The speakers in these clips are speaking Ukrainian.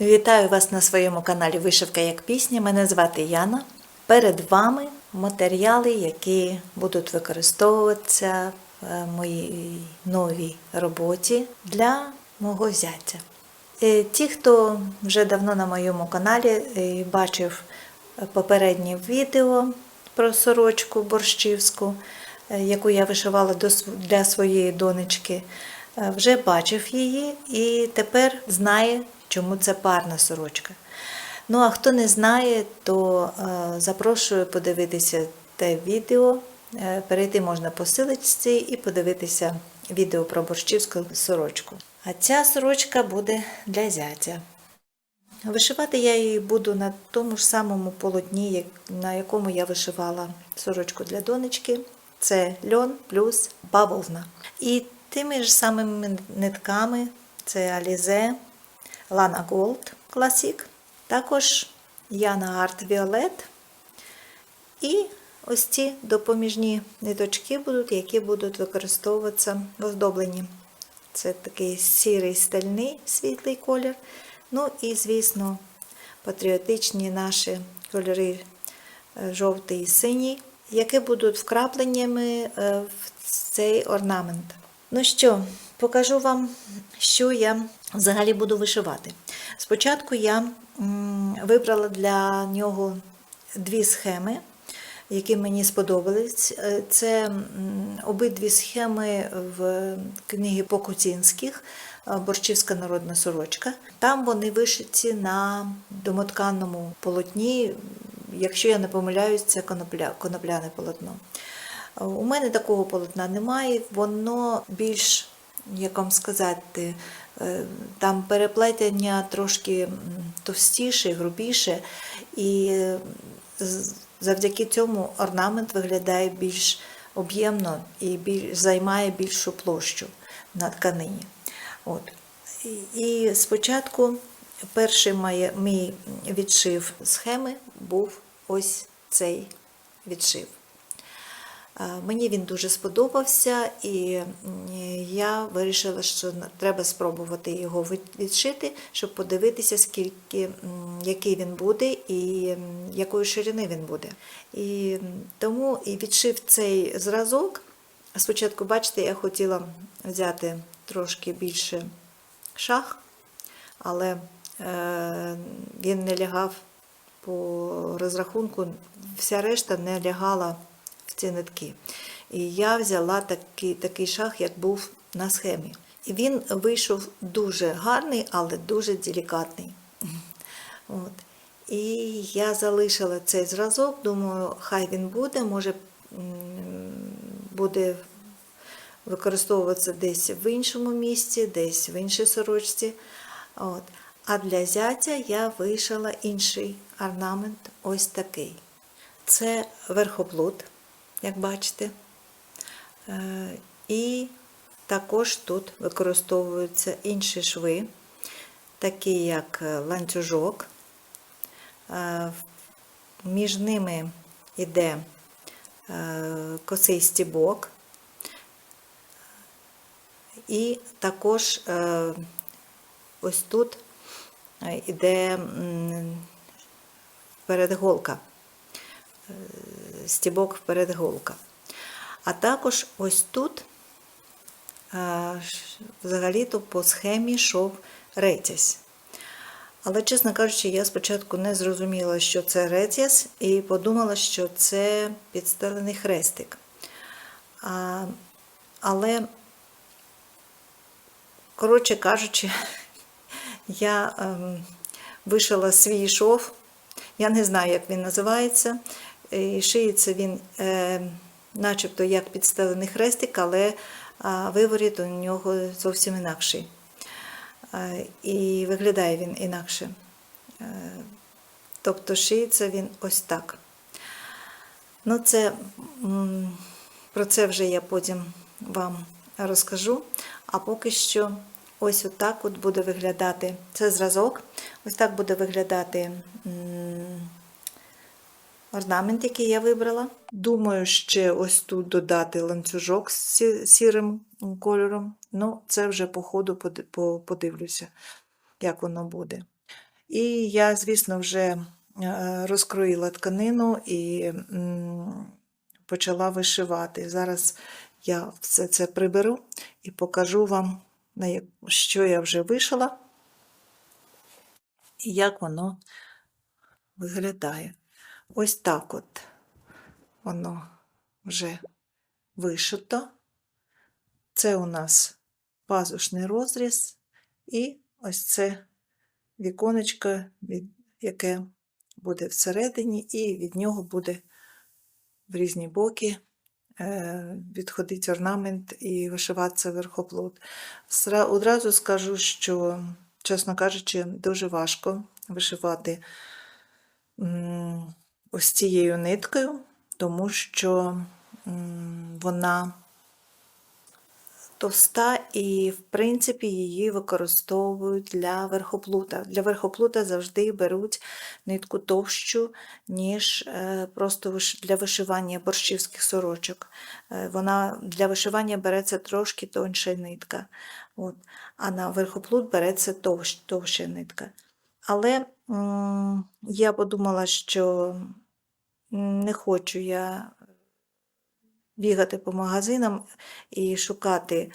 Вітаю вас на своєму каналі Вишивка як пісня. Мене звати Яна. Перед вами матеріали, які будуть використовуватися в моїй новій роботі для мого зятя. Е, Ті, хто вже давно на моєму каналі е, бачив попереднє відео про сорочку борщівську, е, яку я вишивала для своєї донечки, вже бачив її і тепер знає, чому це парна сорочка. Ну а хто не знає, то е, запрошую подивитися те відео. Е, Перейти можна по силочці і подивитися відео про борщівську сорочку. А ця сорочка буде для зятя. Вишивати я її буду на тому ж самому полотні, на якому я вишивала сорочку для донечки. Це льон плюс бавовна. І тими ж самими нитками це Alize Lana Gold Classic, також Яна Art Violet. І ось ці допоміжні ниточки будуть, які будуть використовуватися в оздобленні. Це такий сірий стальний світлий колір. Ну і, звісно, патріотичні наші кольори е, жовтий і синій, які будуть вкрапленнями е, в цей орнамент. Ну що, покажу вам, що я взагалі буду вишивати. Спочатку я вибрала для нього дві схеми які мені сподобались. Е, Це обидві схеми в книгі Покуцінських е, Борщівська народна сорочка. Там вони вишиті на домотканному полотні. Якщо я не помиляюсь, це конопля, конопляне полотно. Е, У мене такого полотна немає, воно більш, як вам сказати, там переплетення трошки товстіше, грубіше, і е, завдяки цьому орнамент виглядає більш об'ємно і більш, займає більшу площу на тканині. От. І спочатку перший мій відшив схеми був ось цей відшив. Мені він дуже сподобався, і я вирішила, що треба спробувати його відшити, щоб подивитися, скільки, який він буде і якої ширини він буде. І тому і відшив цей зразок. Спочатку, бачите, я хотіла взяти трошки більше шах, але е, він не лягав по розрахунку, вся решта не лягала ці нитки. І я взяла такий, такий шах, як був на схемі. І він вийшов дуже гарний, але дуже делікатний. От. І я залишила цей зразок, думаю, хай він буде, може буде використовуватися десь в іншому місці, десь в іншій сорочці. От. А для зятя я вишила інший орнамент, ось такий. Це верхоплут, як бачите. Е, І також тут використовуються інші шви, такі як е, ланцюжок. Е, Між ними йде косий стібок. І також ось тут е, м, передголка, е, стібок передголка. А також ось тут е, взагалі-то по схемі йшов ретязь. Але, чесно кажучи, я спочатку не зрозуміла, що це ретязь, і подумала, що це підстелений хрестик. А, але Коротше кажучи, я ем, вишила свій шов. Я не знаю, як він називається. І шиється він е, начебто як підстелений хрестик, але а, виворіт у нього зовсім інакший. Е, і виглядає він інакше. Е, тобто шиється він ось так. Ну, це, про це вже я потім вам розкажу. А поки що ось отак от буде виглядати це зразок. Ось так буде виглядати орнамент, який я вибрала. Думаю, ще ось тут додати ланцюжок з сірим кольором. Ну, це вже по ходу подивлюся, як воно буде. І я, звісно, вже е, розкроїла тканину і почала вишивати. Зараз я все це приберу і покажу вам, що я вже вишила і як воно виглядає. Ось так от воно вже вишито. Це у нас пазушний розріз, і ось це віконечко, яке буде всередині, і від нього буде в різні боки е, відходить орнамент і вишиватися верхоплут. Сра- Одразу скажу, що, чесно кажучи, дуже важко вишивати ось цією ниткою, тому що вона товста і, в принципі, її використовують для верхоплута. Для верхоплута завжди беруть нитку товщу, ніж е, просто для вишивання борщівських сорочок. Е, Вона для вишивання береться трошки тонша нитка. От. А на верхоплут береться товщ, товща нитка. Але я подумала, що не хочу я бігати по магазинам і шукати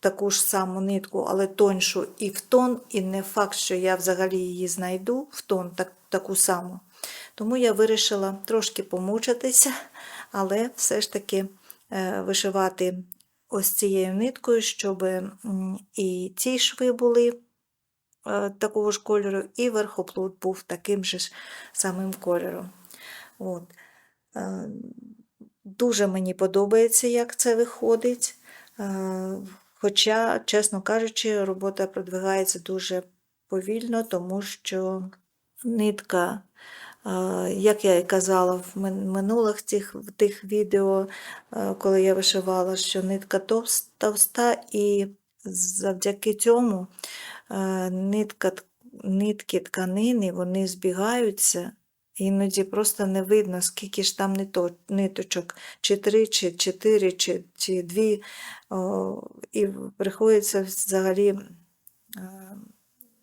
таку ж саму нитку, але тоншу і в тон, і не факт, що я взагалі її знайду в тон так, таку саму. Тому я вирішила трошки помучитися, але все ж таки е, вишивати ось цією ниткою, щоб і ці шви були такого ж кольору, і верхоплут був таким же ж самим кольором. От. Е, Дуже мені подобається, як це виходить. Е, Хоча, чесно кажучи, робота продвигається дуже повільно, тому що нитка, е, як я і казала в минулих тих, тих відео, е, коли я вишивала, що нитка товста, і завдяки цьому е, нитка, нитки тканини вони збігаються. Іноді просто не видно, скільки ж там ниточок, чи три, чи чотири, чи, чи дві. І приходиться взагалі е,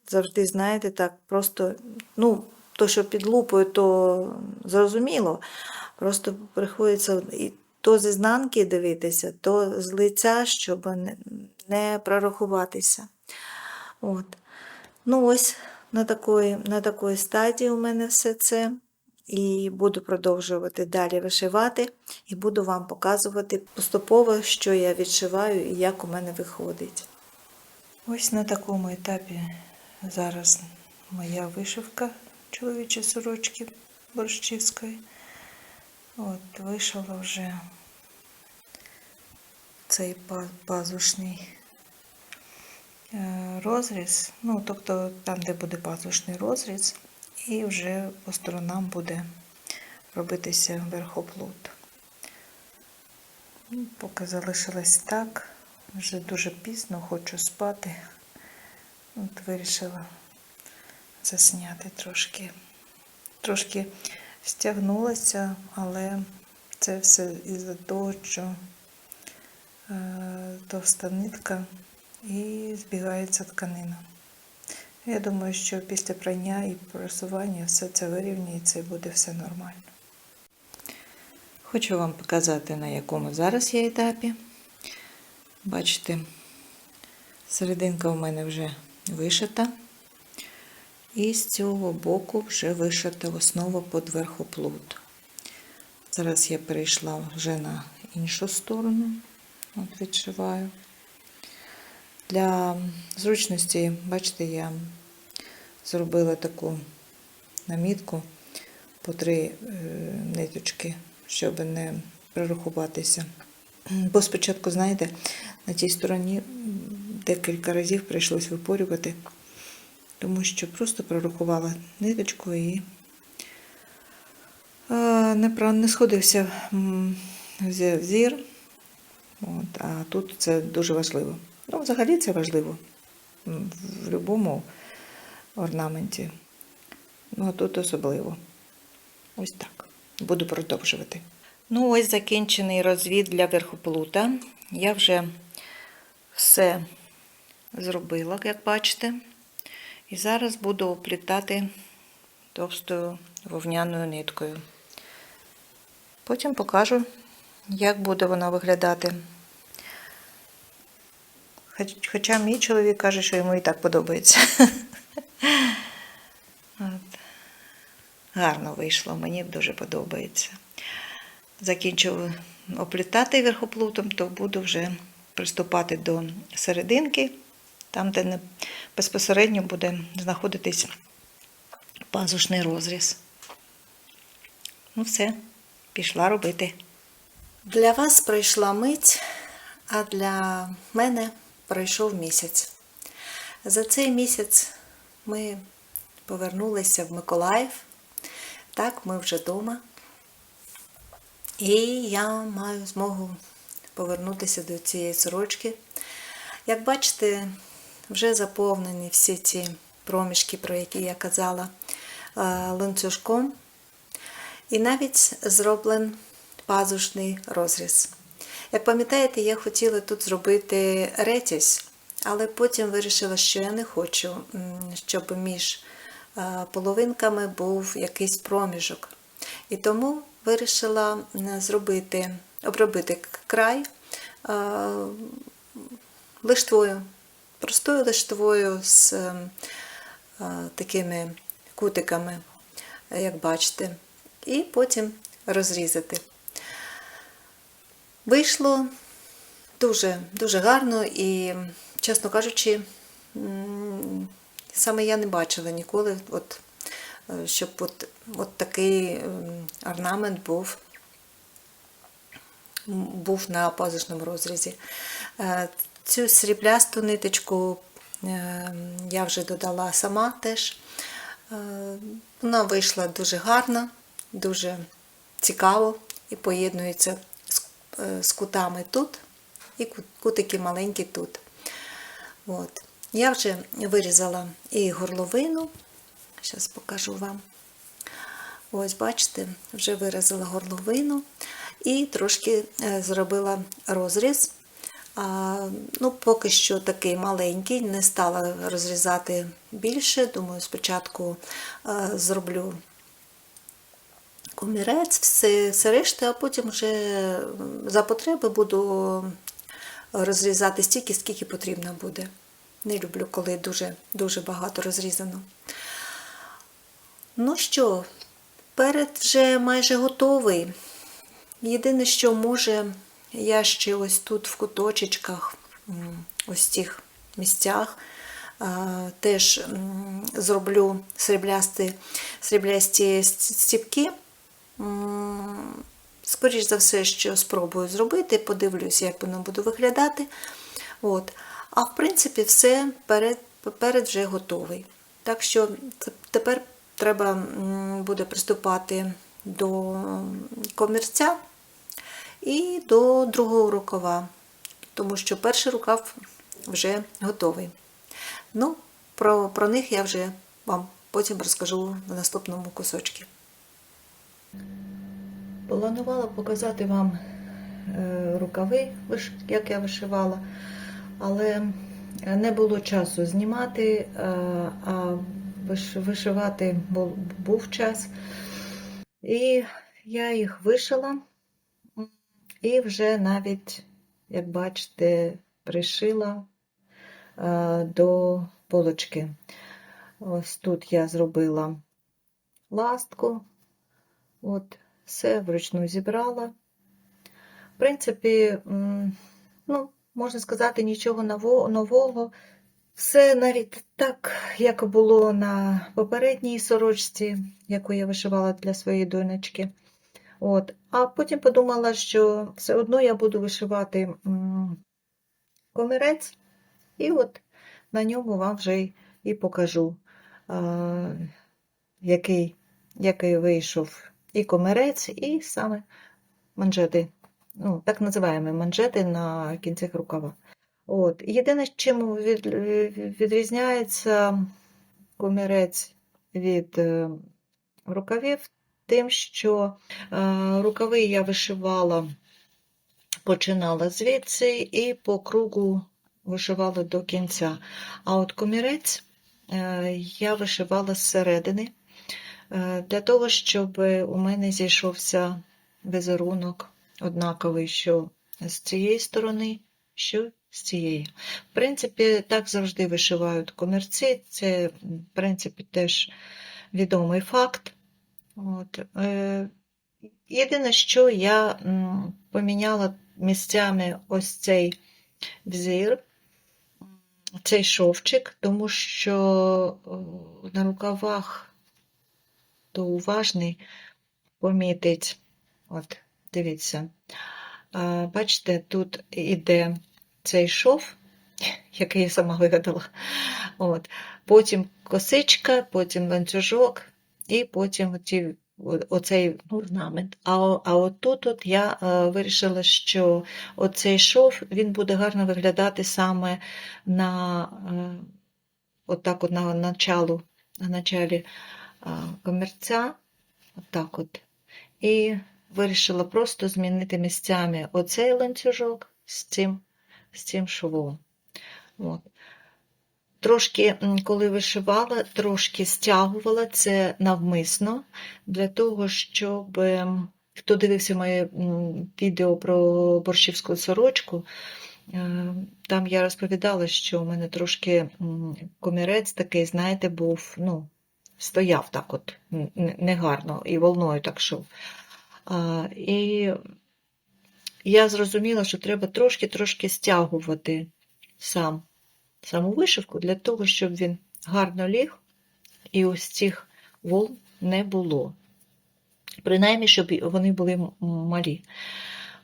завжди, знаєте, так, просто, ну, то, що під лупою, то зрозуміло. Просто приходиться то з ізнанки дивитися, то з лиця, щоб не, прорахуватися. От. Ну, ось на такої, на такої стадії у мене все це. І буду продовжувати далі вишивати, і буду вам показувати поступово, що я відшиваю і як у мене виходить. Ось на такому етапі зараз моя вишивка чоловічої сорочки борщівської. От, вишила вже цей пазушний е, розріз, ну, тобто там, де буде пазушний розріз, і вже по сторонам буде робитися верхоплут. Ну, Поки залишилось так, вже дуже пізно, хочу спати. От вирішила засняти трошки. Трошки стягнулася, але це все із-за того, що е, товста нитка і збігається тканина. Я думаю, що після прання і просування все це вирівнюється і буде все нормально. Хочу вам показати, на якому зараз є етапі. Бачите, серединка у мене вже вишита. І з цього боку вже вишита основа під верхоплут. Зараз я перейшла вже на іншу сторону. От відшиваю. Для зручності, бачите, я зробила таку намітку по три е, ниточки, щоб не прорахуватися. Бо спочатку, знаєте, на тій стороні декілька разів прийшлось випорювати, тому що просто прорахувала ниточку і е, не, сходився зір. От, а тут це дуже важливо. Ну, взагалі це важливо в будь-якому орнаменті. Ну, а тут особливо. Ось так. Буду продовжувати. Ну, ось закінчений розвід для верхоплута. Я вже все зробила, як бачите. І зараз буду оплітати товстою вовняною ниткою. Потім покажу, як буде вона виглядати. Хоча мій чоловік каже, що йому і так подобається. От. Гарно вийшло, мені дуже подобається. Закінчу оплітати верхоплутом, то буду вже приступати до серединки, там, де не безпосередньо буде знаходитись пазушний розріз. Ну, все, пішла робити. Для вас пройшла мить, а для мене пройшов місяць. За цей місяць ми повернулися в Миколаїв. Так, ми вже вдома. І я маю змогу повернутися до цієї сорочки. Як бачите, вже заповнені всі ці проміжки, про які я казала, е, ланцюжком. І навіть зроблений пазушний розріз. Як пам'ятаєте, я хотіла тут зробити ретязь, але потім вирішила, що я не хочу, щоб між е, половинками був якийсь проміжок. І тому вирішила зробити, обробити край е, лиштвою, простою лиштвою з е, е, такими кутиками, як бачите, і потім розрізати. Вийшло дуже, дуже гарно і, чесно кажучи, саме я не бачила ніколи, от, е, щоб от, от такий ем, орнамент був, був на пазушному розрізі. Цю сріблясту ниточку е, я вже додала сама теж. Е, Вона вийшла дуже гарна, дуже цікаво і поєднується з, е, кутами тут і кутики маленькі тут. От. Я вже вирізала і горловину. Зараз покажу вам. Ось, бачите, вже вирізала горловину і трошки зробила розріз. Ну, поки що такий маленький, не стала розрізати більше. Думаю, спочатку е, зроблю комірець, все, все решта, а потім вже за потреби буду розрізати стільки, скільки потрібно буде. Не люблю, коли дуже, дуже багато розрізано. Ну що, перед вже майже готовий. Єдине, що може, я ще ось тут в куточечках, ось цих місцях, теж зроблю сріблясті, сріблясті стіпки. М, Скоріш за все, що спробую зробити, подивлюсь, як воно буде виглядати. От. А в принципі, все перед, перед вже готовий. Так що тепер треба буде приступати до комірця і до другого рукава, тому що перший рукав вже готовий. Ну, про, про них я вже вам потім розкажу в наступному кусочку. Планувала показати вам е, рукави, як я вишивала, але не було часу знімати, е, а вишивати був час. І я їх вишила, і вже навіть, як бачите, пришила е, до полочки. Ось тут я зробила ластку. От, все вручну зібрала. В принципі, ну, можна сказати, нічого нового. Все навіть так, як було на попередній сорочці, яку я вишивала для своєї донечки. От. А потім подумала, що все одно я буду вишивати комірець, і от на ньому вам вже і покажу, який, який вийшов і комірець, і саме манжети. Ну, так називаємо манжети на кінцях рукава. От. Єдине, чим від, відрізняється комірець від е, рукавів, тим, що е, рукави я вишивала, починала звідси і по кругу вишивала до кінця. А от комірець е, я вишивала зсередини, е, для того, щоб у мене зійшовся візерунок однаковий, що з цієї сторони, що з цієї. В принципі, так завжди вишивають комірці. Це, в принципі, теж відомий факт. От. Е, Єдине, що я поміняла місцями ось цей взір, цей шовчик, тому що на рукавах то уважний помітить. От, дивіться. Бачите, тут іде цей шов, який я сама вигадала. От. Потім косичка, потім ланцюжок, і потім оті, о- оцей орнамент. А, а отут от я е, вирішила, що оцей шов він буде гарно виглядати саме на е, отак от на началу, на началі е, комірця. Отак от. І вирішила просто змінити місцями оцей ланцюжок з цим, з цим швом. От. Трошки, коли вишивала, трошки стягувала це навмисно, для того, щоб хто дивився моє відео про борщівську сорочку, е, там я розповідала, що у мене трошки комірець такий, знаєте, був, ну, стояв так от негарно і волною так шов. І я зрозуміла, що треба трошки-трошки стягувати сам, саму вишивку для того, щоб він гарно ліг і ось цих волн не було. Принаймні, щоб вони були малі.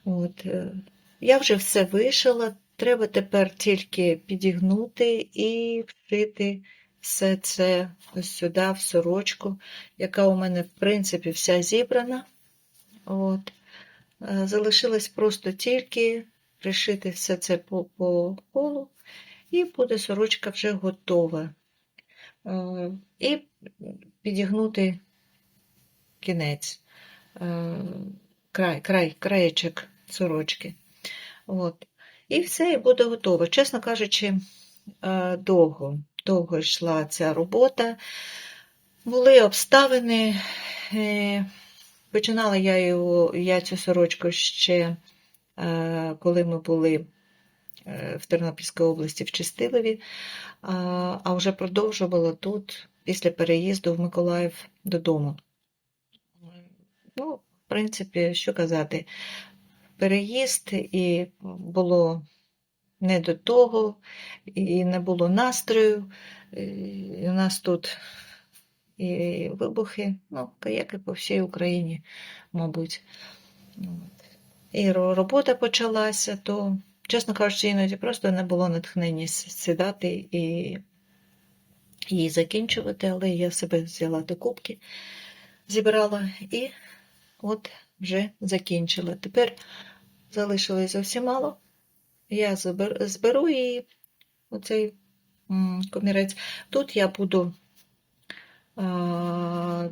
От. е, Я вже все вишила, треба тепер тільки підігнути і вшити все це сюди, в сорочку, яка у мене, в принципі, вся зібрана. От. Е, Залишилось просто тільки пришити все це по, по колу, і буде сорочка вже готова. Е, І підігнути кінець, е, край, край, краєчок сорочки. От. І все, і буде готово. Чесно кажучи, е, довго, довго йшла ця робота. Були обставини. Починала я, його, я цю сорочку ще, коли ми були в Тернопільській області в Чистилові, а, вже продовжувала тут після переїзду в Миколаїв додому. Ну, в принципі, що казати, переїзд і було не до того, і не було настрою. І у нас тут і вибухи, ну, як і по всій Україні, мабуть. І робота почалася, то, чесно кажучи, іноді просто не було натхнення сідати і її закінчувати, але я себе взяла до кубки, зібрала і от вже закінчила. Тепер залишилось зовсім мало. Я зберу її, оцей комірець. Тут я буду,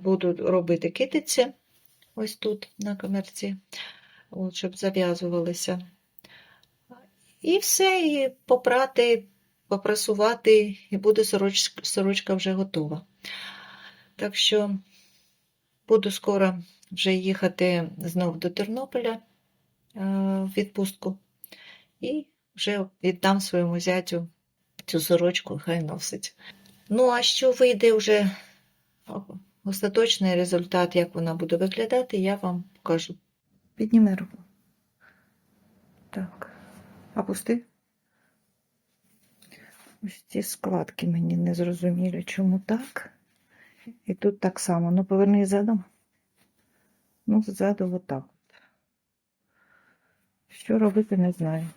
буду робити китиці, ось тут на комірці, щоб зав'язувалися. І все, і попрати, попрасувати, і буде сорочка, сорочка вже готова. Так що буду скоро вже їхати знов до Тернополя е, в відпустку. І вже віддам своєму зятю цю сорочку, хай носить. Ну, а що вийде вже остаточний результат, як вона буде виглядати, я вам покажу. Підніми руку. Так. Опусти. Ось ці складки мені не зрозуміли, чому так. І тут так само. Ну, поверни задом. Ну, ззаду отак. Що робити, не знаю.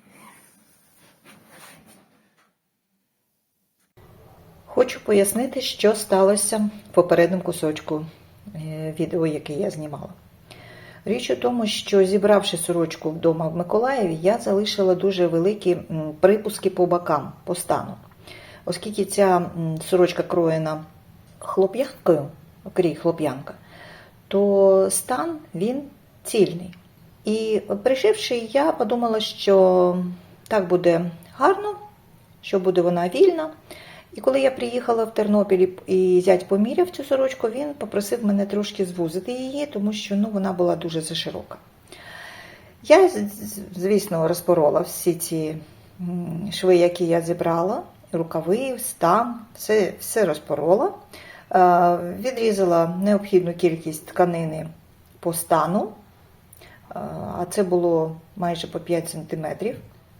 Хочу пояснити, що сталося в попередньому кусочку е, відео, яке я знімала. Річ у тому, що зібравши сорочку вдома в Миколаєві, я залишила дуже великі припуски по бокам, по стану. Оскільки ця сорочка кроєна хлоп'янкою, окрій хлоп'янка, то стан він цільний. І пришивши, я подумала, що так буде гарно, що буде вона вільна. І коли я приїхала в Тернопіль і зять поміряв цю сорочку, він попросив мене трошки звузити її, тому що ну, вона була дуже заширока. Я, звісно, розпорола всі ці шви, які я зібрала, рукави, стан, все, все розпорола. Е, Відрізала необхідну кількість тканини по стану, е, а це було майже по 5 см.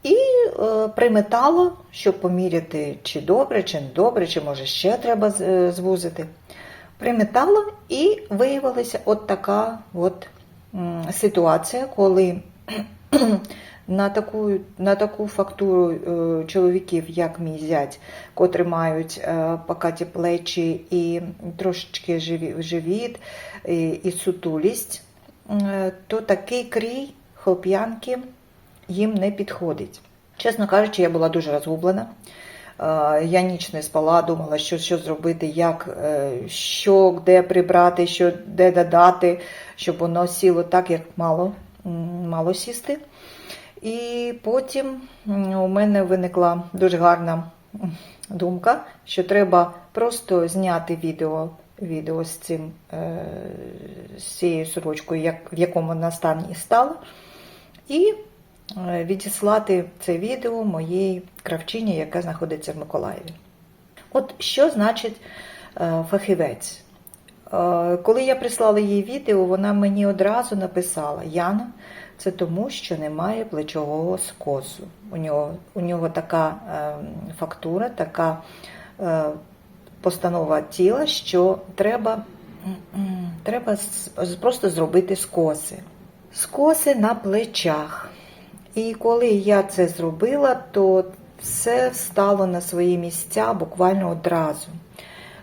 І е, приметала, щоб поміряти, чи добре, чи не добре, чи може ще треба е, звузити. Приметала і виявилася от така от ситуація, коли на таку, на таку фактуру е, чоловіків, як мій зять, котрі мають покаті плечі і трошечки живіт, і, сутулість, то такий крій хлоп'янки їм не підходить. Чесно кажучи, я була дуже розгублена. Е, Я ніч не спала, думала, що, що зробити, як, е, що де прибрати, що де додати, щоб воно сіло так, як мало, мало сісти. І потім у мене виникла дуже гарна думка, що треба просто зняти відео, відео з цим е, з цією сорочкою, як, в якому вона стані стала, і відіслати це відео моїй кравчині, яка знаходиться в Миколаєві. От що значить е, фахівець? Е, Коли я прислала їй відео, вона мені одразу написала: Яна, це тому, що немає плечового скосу. У нього, у нього така е, фактура, така е, постанова тіла, що треба, треба просто зробити скоси. Скоси на плечах. І коли я це зробила, то все стало на свої місця буквально одразу.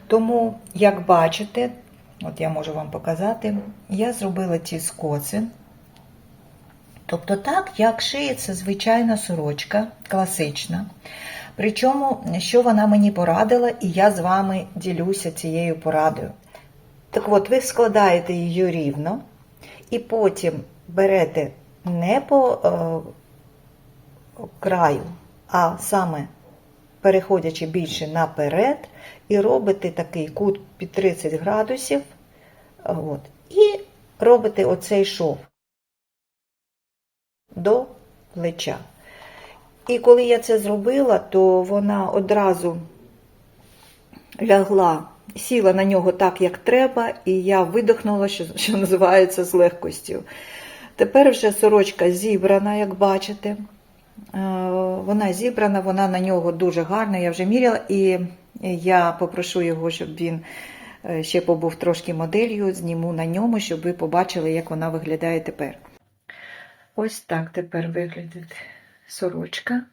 Тому, як бачите, от я можу вам показати, я зробила ці скоси. Тобто так, як шиється звичайна сорочка, класична. Причому, що вона мені порадила, і я з вами ділюся цією порадою. Так от, ви складаєте її рівно, і потім берете не по е, краю, а саме переходячи більше наперед, і робите такий кут під 30 градусів. От, і робите оцей шов до плеча. І коли я це зробила, то вона одразу лягла, сіла на нього так, як треба, і я видихнула, що, що називається, з легкостю. Тепер вже сорочка зібрана, як бачите. Е, Вона зібрана, вона на нього дуже гарна, я вже міряла, і я попрошу його, щоб він е, ще побув трошки моделлю, зніму на ньому, щоб ви побачили, як вона виглядає тепер. Ось так тепер виглядить сорочка.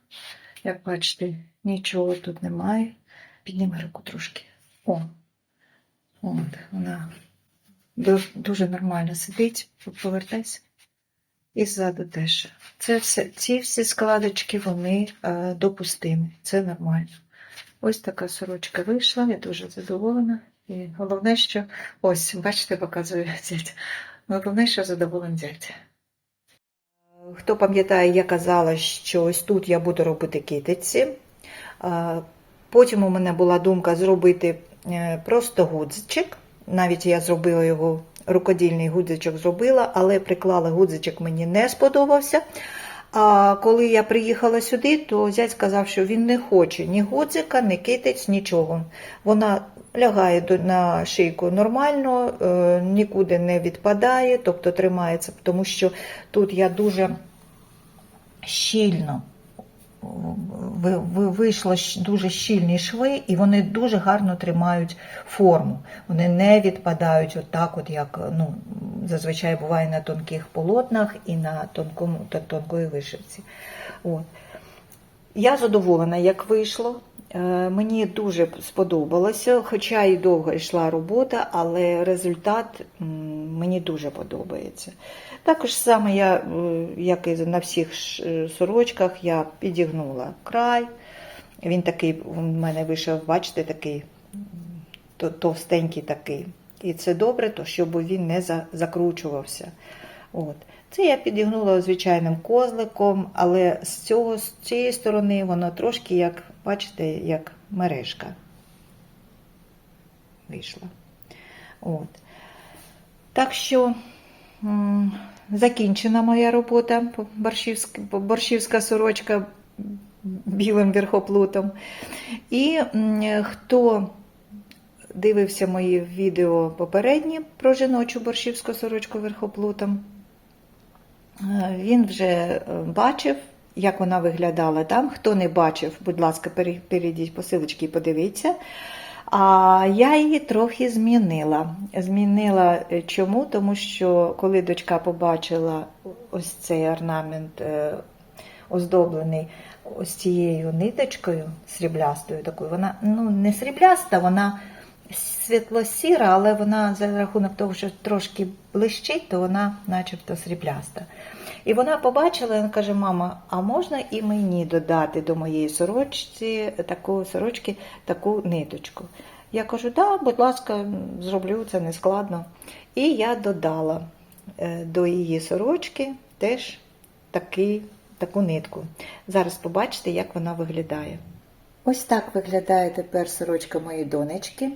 Як бачите, нічого тут немає. Підніми руку трошки. О, от, вона дуже, нормально сидить. Повертайся. І ззаду теж. Це все, ці всі складочки, вони е, допустимі. Це нормально. Ось така сорочка вийшла, я дуже задоволена. І головне, що ось, бачите, показую зять. Головне, що задоволен зять. Хто пам'ятає, я казала, що ось тут я буду робити китиці. Потім у мене була думка зробити е, просто гудзичок. Навіть я зробила його, рукодільний гудзичок зробила, але приклала гудзичок, мені не сподобався. А коли я приїхала сюди, то зять сказав, що він не хоче ні гудзика, ні китиць, нічого. Вона лягає на шийку нормально, е, нікуди не відпадає, тобто тримається, тому що тут я дуже щільно вийшло дуже щільні шви, і вони дуже гарно тримають форму. Вони не відпадають отак, от як ну, зазвичай буває на тонких полотнах і на тонкому, тонкої вишивці. От. Я задоволена, як вийшло. Е, Мені дуже сподобалося, хоча і довго йшла робота, але результат мені дуже подобається. Також саме я, е, як і на всіх е, сорочках, я підігнула край. Він такий у мене вийшов, бачите, такий товстенький такий. І це добре, то щоб він не закручувався. От. Це я підігнула звичайним козликом, але з, цього, з цієї сторони воно трошки, як, бачите, як мережка. вийшла. От. Так що закінчена моя робота борщівська, борщівська сорочка білим верхоплутом. І хто дивився мої відео попередні про жіночу борщівську сорочку верхоплутом, е, він вже е, бачив, як вона виглядала там. Хто не бачив, будь ласка, перейдіть по і подивіться. А я її трохи змінила. Змінила е, чому? Тому що коли дочка побачила ось цей орнамент е, оздоблений ось цією ниточкою сріблястою, такою, вона ну, не срібляста, вона світло-сіра, але вона за рахунок того, що трошки блищить, то вона начебто срібляста. І вона побачила, вона каже: мама, а можна і мені додати до моєї сорочці таку сорочки таку ниточку? Я кажу, да, будь ласка, зроблю це не складно. І я додала е, до її сорочки теж такий, таку нитку. Зараз побачите, як вона виглядає. Ось так виглядає тепер сорочка моєї донечки.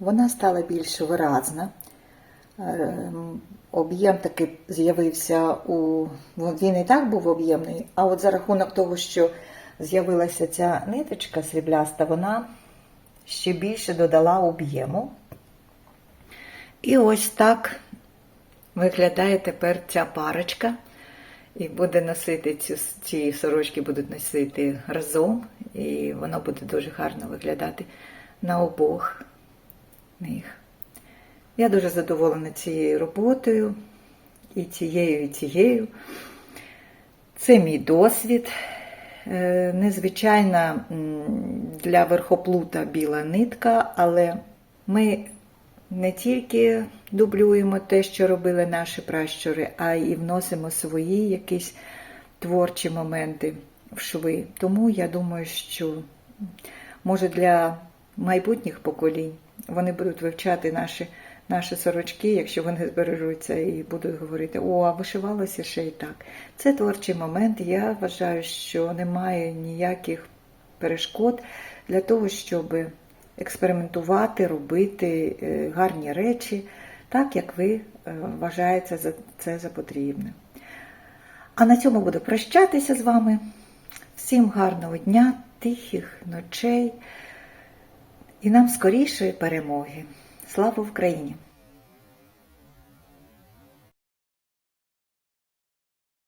Вона стала більш виразна. Ем, Об'єм таки з'явився у. Він і так був об'ємний, а от за рахунок того, що з'явилася ця ниточка срібляста, вона ще більше додала об'єму. І ось так виглядає тепер ця парочка. І буде носити цю, ці сорочки будуть носити разом, і воно буде дуже гарно виглядати на обох них. Я дуже задоволена цією роботою, і цією, і цією. Це мій досвід. Е, Незвичайна для верхоплута біла нитка, але ми не тільки дублюємо те, що робили наші пращури, а й вносимо свої якісь творчі моменти в шви. Тому я думаю, що може для майбутніх поколінь вони будуть вивчати наші, наші сорочки, якщо вони збережуться і будуть говорити, о, а вишивалося ще й так. Це творчий момент. Я вважаю, що немає ніяких перешкод для того, щоб експериментувати, робити е, гарні речі, так як ви е, вважаєте за це за потрібне. А на цьому буду прощатися з вами. Всім гарного дня, тихих ночей і нам скорішої перемоги. Слава Україні!